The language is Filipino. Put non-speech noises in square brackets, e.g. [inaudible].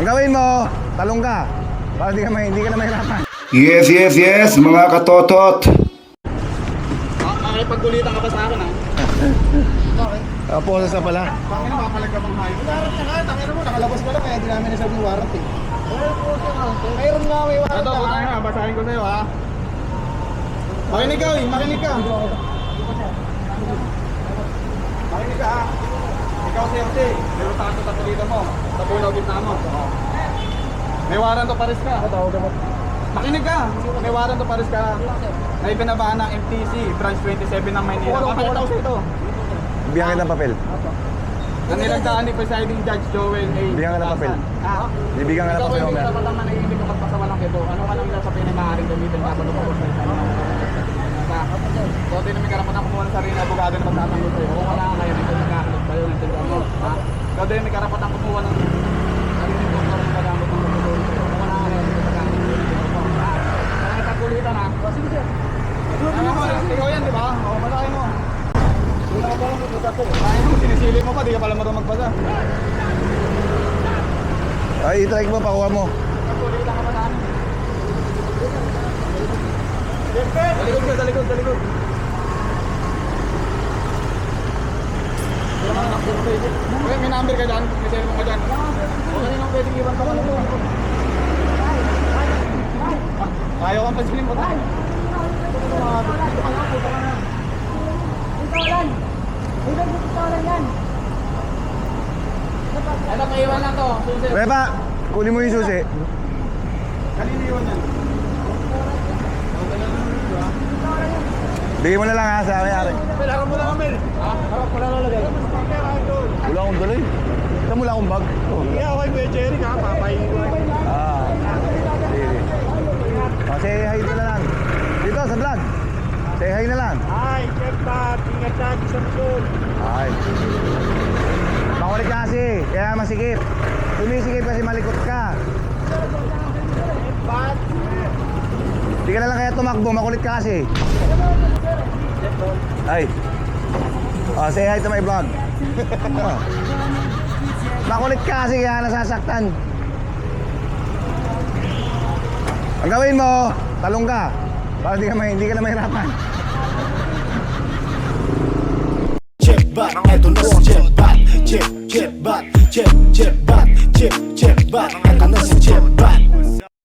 Ang gawin mo, talong ka. Para hindi ka, may, hindi ka na mahirapan. Yes, yes, yes, mga katotot. Makikipagkulitan ka ba sa akin ha? Uh, poses na pala. Pangin na makapalag ka bang hayop. Warrant ka nga, tangin mo, nakalabas ka lang kaya di namin nasabi yung warrant eh. Mayroon nga may warrant Ito, putang na, basahin ko sa'yo ha. Makinig ka, eh, makinig ka. Makinig ka ha. Ikaw si MC, meron sa ato tatulita mo. Sa punaw gitna mo. May warrant to pares ka. Makinig ka! May warrant to pares ka. Na ibinabahan ng MTC, branch 27 ng Maynila. Papakita ko sa ito. Bigyan kita ng papel. Na nilagdaan ni Presiding Judge Joel A. Bigyan ka ng papel. Ah, Bibigyan ka ng papel Ikaw mamaya. ay dapat ang manahimik kapag pasawalang kito. Ano ka lang nila sa pinamaharing gamitin ka pag lumabas na isa. So, di namin karapatan kumuha ng sarili na abogado na magtatanggol sa'yo. Kung wala ka kayo, dito nagkakalot kayo, nandiyan mo. Ha? Ikaw din may karapatan kumuha ng sarili ng doktor na magamit ng magtutulong sa'yo. Kung wala ka kayo, dito nagkakalot Ha? Kaya nagkakulitan ha? Sige, sir. Ano mo, ikaw yan, di ba? O, basahin mo. Wala ka palang magbasa ko. Ay, mo, sinisili mo pa, di ka pala marunong magbasa. Ay, i-try mo, pakuha mo. Nagkulitan ka ba sa amin? Talikod ka, talikod, talikod. Okay, may number ka dyan, may cellphone ka dyan. O kanina ang pwedeng iwan ka pa nito. Ayaw kang pasilin mo tayo. Pistolan! Hindi mo pistolan yan! Lang to. Susi. Pepa, kunin mo yung susi. Kanina iwan yan. Bigyan mo na lang ha sa may-ari. Kailangan mo lang kami. Ha? Wala lalagay. Wala akong dala eh. Mo lang akong bag? Oh. Iya, okay, Kuya Jerry ka. Papahiwan. Ah. Sige. Oh, say hi na lang. Dito sa vlog. Say hi na lang. Ay, check back. Ingat lagi sa motor. Ay. Makulit ka kasi, kaya masikip. Sumisikip kasi malikot ka. Back. Hindi ka na lang kaya tumakbo, makulit ka kasi. Ay. Oh, say hi to my vlog. Oh. [laughs] makulit ka kasi kaya nasasaktan. Ang gawin mo, talong ka. Para hindi ka, may, hindi ka na mahirapan. Jetbat, eto na si Jetbat Jet, Jetbat, Jet, Jetbat Jet, Jetbat, eto na si Jetbat